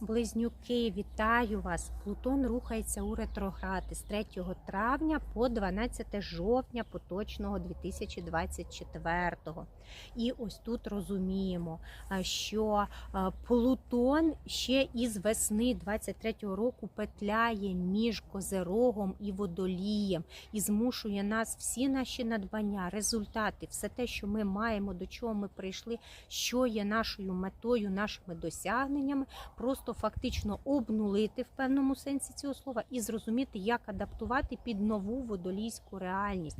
Близнюки, вітаю вас! Плутон рухається у ретроград з 3 травня по 12 жовтня поточного 2024. І ось тут розуміємо, що Плутон ще із весни 23-го року петляє між Козерогом і Водолієм і змушує нас всі наші надбання, результати, все те, що ми маємо, до чого ми прийшли, що є нашою метою, нашими досягненнями, просто фактично обнулити в певному сенсі цього слова і зрозуміти, як адаптувати під нову водолійську реальність,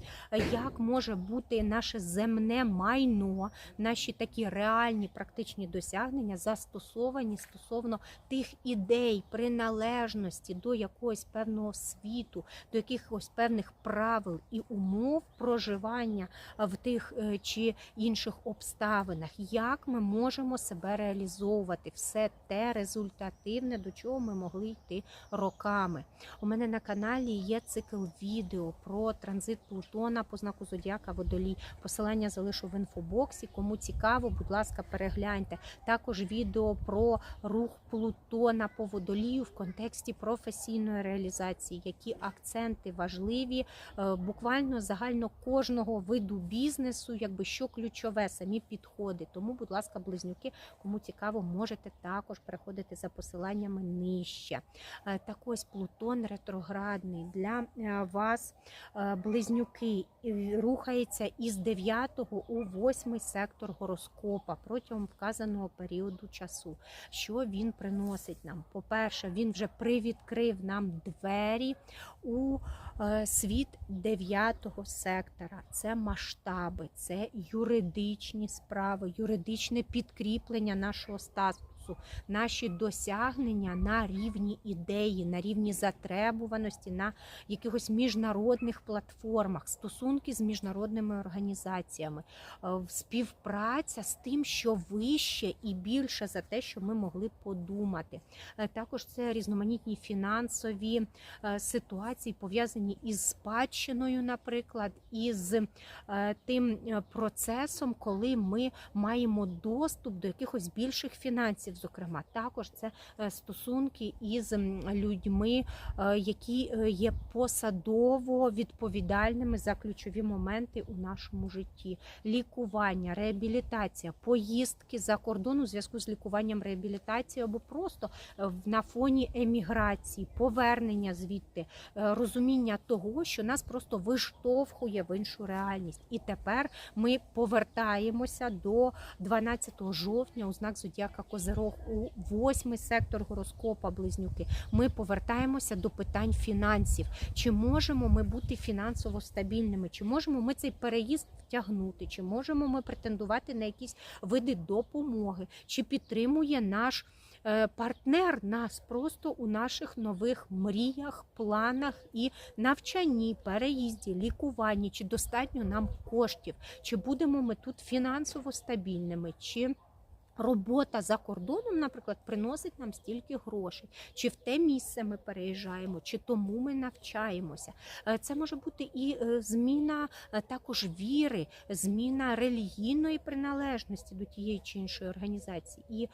як може бути наше земне майно, наші такі реальні практичні досягнення застосовані стосовно тих ідей, приналежності до якогось певного світу, до якихось певних правил і умов проживання в тих е, чи інших обставинах, як ми можемо себе реалізовувати, все те результативне, до чого ми могли йти роками. У мене на каналі є цикл відео про транзит Плутона по знаку Зодіака Водолій. Посилання залишу в інфобоксі. Кому цікаво, будь ласка, перегляньте. Також відео про рух Плутона по водолію в контексті професійної реалізації, які акценти важливі, е, буквально загально кожного виду бізнесу, якби що ключове, самі підходи. Тому, будь ласка, близнюки, кому цікаво, можете також переходити за посиланнями нижче. Е, Так ось Плутон ретроградний для е, вас, е, близнюки, рухається із 9 у 8 сектор гороскопа протягом вказаного періоду часу. Що він приносить нам? По-перше, він вже привідкрив нам двері у світ 9 сектора. Це масштаби, це юридичні справи, юридичне підкріплення нашого статусу. Наші досягнення на рівні ідеї, на рівні затребуваності, на якихось міжнародних платформах, стосунки з міжнародними організаціями, е, співпраця з тим, що вище і більше за те, що ми могли подумати. Е, Також це різноманітні фінансові е, ситуації, пов'язані із спадщиною, наприклад, із тим процесом, коли ми маємо доступ до якихось більших фінансів. Зокрема, також це е, стосунки із людьми, е, які е, є посадово відповідальними за ключові моменти у нашому житті: лікування, реабілітація, поїздки за кордон у зв'язку з лікуванням реабілітації або просто на фоні еміграції, повернення звідти, розуміння того, що нас просто виштовхує в іншу реальність. І тепер ми повертаємося до 12 жовтня у знак Зодіака Козирог у восьмий сектор гороскопа Близнюки. Ми повертаємося до питань фінансів. Чи можемо ми бути фінансово стабільними? Чи можемо ми цей переїзд втягнути? Чи можемо ми претендувати на якісь види допомоги? Чи підтримує наш е, партнер нас просто у наших нових мріях, планах і навчанні, переїзді, лікуванні? Чи достатньо нам коштів? Чи будемо ми тут фінансово стабільними? Чи Робота за кордоном, наприклад, приносить нам стільки грошей, чи в те місце ми переїжджаємо, чи тому ми навчаємося. Е, Це може бути і е, зміна е, також віри, зміна релігійної приналежності до тієї чи іншої організації, і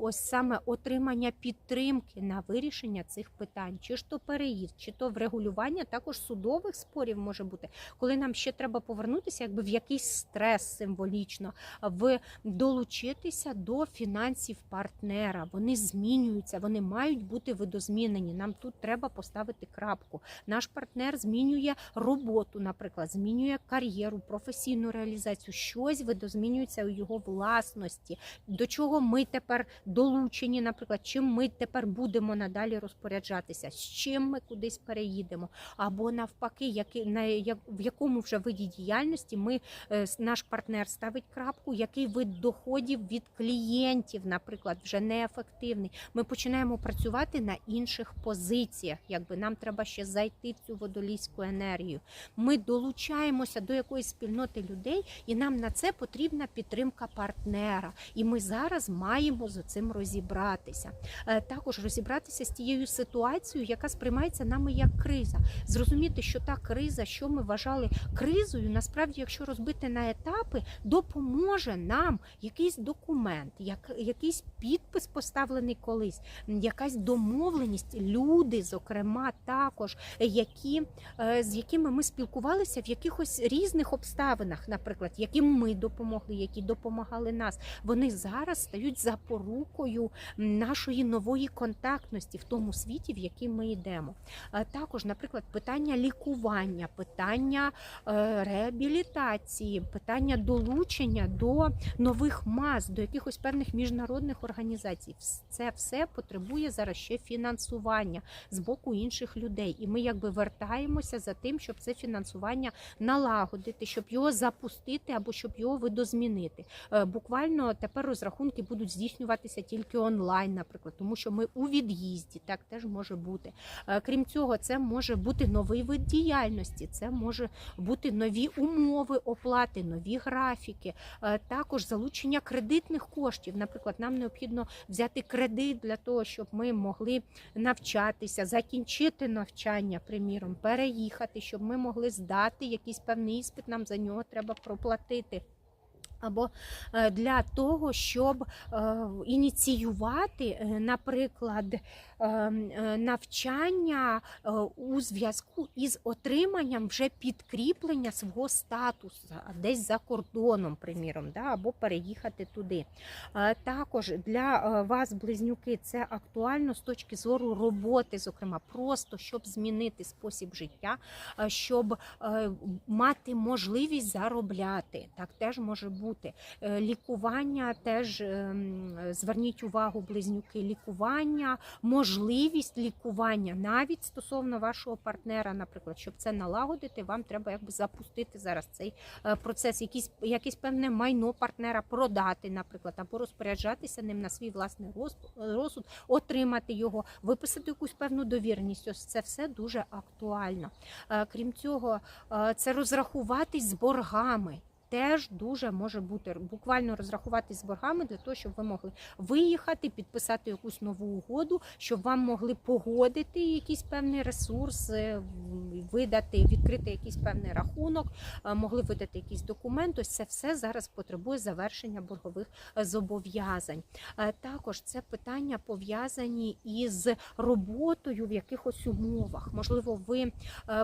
ось саме отримання підтримки на вирішення цих питань, чи ж то переїзд, чи то врегулювання також судових спорів може бути, коли нам ще треба повернутися, якби в якийсь стрес символічно, в долучитися до фінансів партнера. Вони змінюються, вони мають бути видозмінені. Нам тут треба поставити крапку. Наш партнер змінює роботу, наприклад, змінює кар'єру, професійну реалізацію. Щось видозмінюється у його власності. До чого ми тепер долучені, наприклад, чим ми тепер будемо надалі розпоряджатися, з чим ми кудись переїдемо, або навпаки, який на як в якому вже виді діяльності ми е, наш партнер ставить крапку, який вид доходів від клієнтів, наприклад, вже неефективний. Ми починаємо працювати на інших позиціях. Якби нам треба ще зайти в цю водолійську енергію. Ми долучаємося до якоїсь спільноти людей, і нам на це потрібна підтримка партнера. І ми зараз маємо з цим розібратися. Е, Також розібратися з тією ситуацією, яка сприймається нами як криза. Зрозуміти, що та криза, що ми вважали кризою, насправді, якщо розбити на етапи, допоможе нам якийсь документ. Документ, як, якийсь підпис поставлений колись, якась домовленість, люди, зокрема, також, які, е, з якими ми спілкувалися в якихось різних обставинах, наприклад, яким ми допомогли, які допомагали нас. Вони зараз стають запорукою нашої нової контактності в тому світі, в який ми йдемо. Е, Також, наприклад, питання лікування, питання е, реабілітації, питання долучення до нових мас, до якихось певних міжнародних організацій. Це все потребує зараз ще фінансування з боку інших людей. І ми якби вертаємося за тим, щоб це фінансування налагодити, щоб його запустити або щоб його видозмінити. Е, Буквально тепер розрахунки будуть здійснюватися тільки онлайн, наприклад, тому що ми у від'їзді, так теж може бути. Е, Крім цього, це може бути новий вид діяльності, це може бути нові умови оплати, нові графіки, Е, також залучення кредитних коштів. Наприклад, нам необхідно взяти кредит для того, щоб ми могли навчатися, закінчити навчання, приміром, переїхати, щоб ми могли здати якийсь певний іспит, нам за нього треба проплатити. Або е, для того, щоб е, ініціювати, е, наприклад, е, е, навчання у зв'язку із отриманням вже підкріплення свого статусу десь за кордоном, приміром, да, або переїхати туди. Також для вас, близнюки, це актуально з точки зору роботи, зокрема, просто щоб змінити спосіб життя, щоб мати можливість заробляти. Так теж може бути. Е, Лікування теж ем, зверніть увагу, близнюки, лікування, можливість лікування навіть стосовно вашого партнера, наприклад, щоб це налагодити, вам треба якби запустити зараз цей е, процес, якийсь, якесь певне майно партнера продати, наприклад, або розпоряджатися ним на свій власний розсуд, отримати його, виписати якусь певну довіреність. Ось це все дуже актуально. Е, Крім цього, це розрахуватись з боргами. Теж дуже може бути буквально розрахуватись з боргами для того, щоб ви могли виїхати, підписати якусь нову угоду, щоб вам могли погодити якийсь певний ресурс, е, видати, відкрити якийсь певний рахунок, е, могли видати якийсь документ. Ось це все зараз потребує завершення боргових е, зобов'язань. Е, Також це питання пов'язані із роботою в якихось умовах. Можливо, ви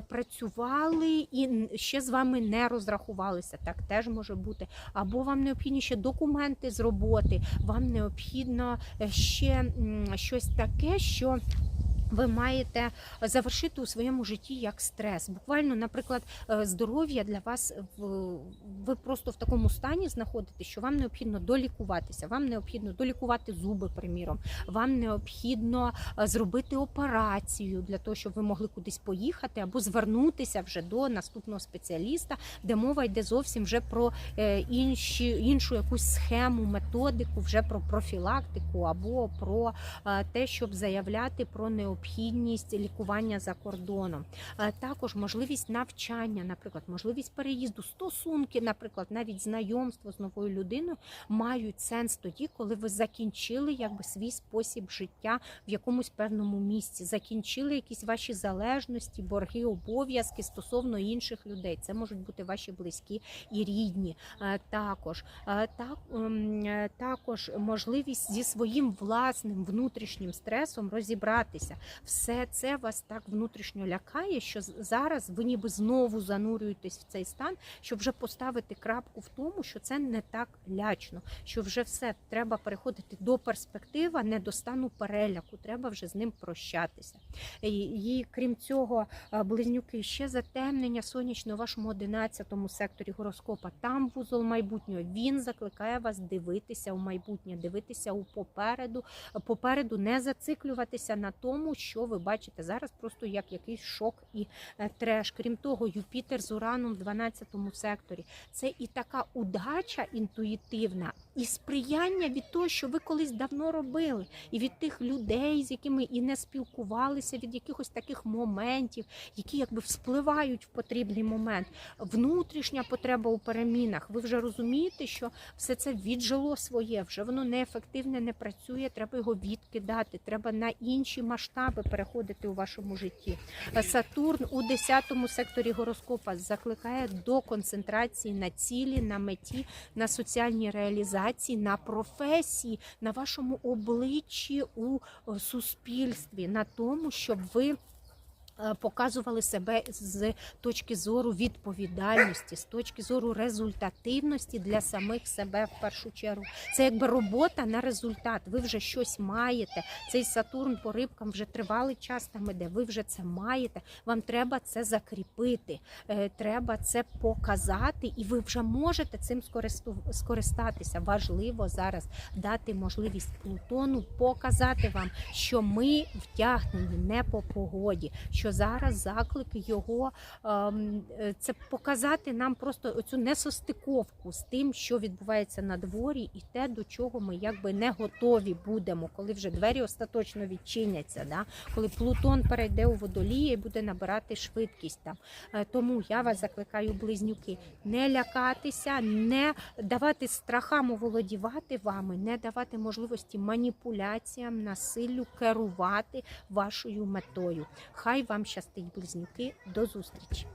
працювали і ще з вами не розрахувалися. Так теж може бути. Або вам необхідні ще документи з роботи, вам необхідно ще щось таке, що. Ви маєте завершити у своєму житті як стрес. Буквально, наприклад, е, здоров'я для вас ви просто в такому стані знаходитесь, що вам необхідно долікуватися, вам необхідно долікувати зуби, приміром, вам необхідно е, зробити операцію для того, щоб ви могли кудись поїхати або звернутися вже до наступного спеціаліста, де мова йде зовсім вже про е, інші, іншу якусь схему, методику, вже про профілактику або про те, щоб заявляти про необхідність лікування за кордоном. Також можливість навчання, наприклад, можливість переїзду, стосунки, наприклад, навіть знайомство з новою людиною мають сенс тоді, коли ви закінчили якби свій спосіб життя в якомусь певному місці, закінчили якісь ваші залежності, борги, обов'язки стосовно інших людей. Це можуть бути ваші близькі і рідні. Е, Також Е, так, ем, е, також можливість зі своїм власним внутрішнім стресом розібратися. Все це вас так внутрішньо лякає, що зараз ви ніби знову занурюєтесь в цей стан, щоб вже поставити крапку в тому, що це не так лячно, що вже все треба переходити до перспективи, а не до стану переляку. Треба вже з ним прощатися. І, і крім цього, близнюки ще затемнення сонячне у вашому 11 секторі гороскопа. Там вузол майбутнього. Він закликає вас дивитися у майбутнє, дивитися у попереду, попереду не зациклюватися на тому, що ви бачите зараз, просто як якийсь шок і е, треш. Крім того, Юпітер з Ураном в 12 секторі. Це і така удача інтуїтивна, і сприяння від того, що ви колись давно робили, і від тих людей, з якими і не спілкувалися, від якихось таких моментів, які якби вспливають в потрібний момент. Внутрішня потреба у перемінах. Ви вже розумієте, що все це віджило своє, вже воно неефективне, не працює. Треба його відкидати. Треба на інші масштаби етапи переходити у вашому житті. Сатурн у 10 секторі гороскопа закликає до концентрації на цілі, на меті, на соціальній реалізації, на професії, на вашому обличчі у е, суспільстві, на тому, щоб ви. Е, Показували себе з точки зору відповідальності, з точки зору результативності для самих себе в першу чергу. Це якби робота на результат. Ви вже щось маєте. Цей Сатурн по рибкам вже тривалий час там іде. Ви вже це маєте. Вам треба це закріпити, е, треба це показати, і ви вже можете цим скористатися. Важливо зараз дати можливість Плутону показати вам, що ми втягнені не по погоді. Що зараз заклик його ем, е, це показати нам просто оцю несостиковку з тим, що відбувається на дворі, і те, до чого ми якби не готові будемо, коли вже двері остаточно відчиняться. Да? Коли Плутон перейде у водолії і буде набирати швидкість там. Е, Тому я вас закликаю, близнюки, не лякатися, не давати страхам оволодівати вами, не давати можливості маніпуляціям, насиллю керувати вашою метою. Хай вам щастить, близнюки. До зустрічі!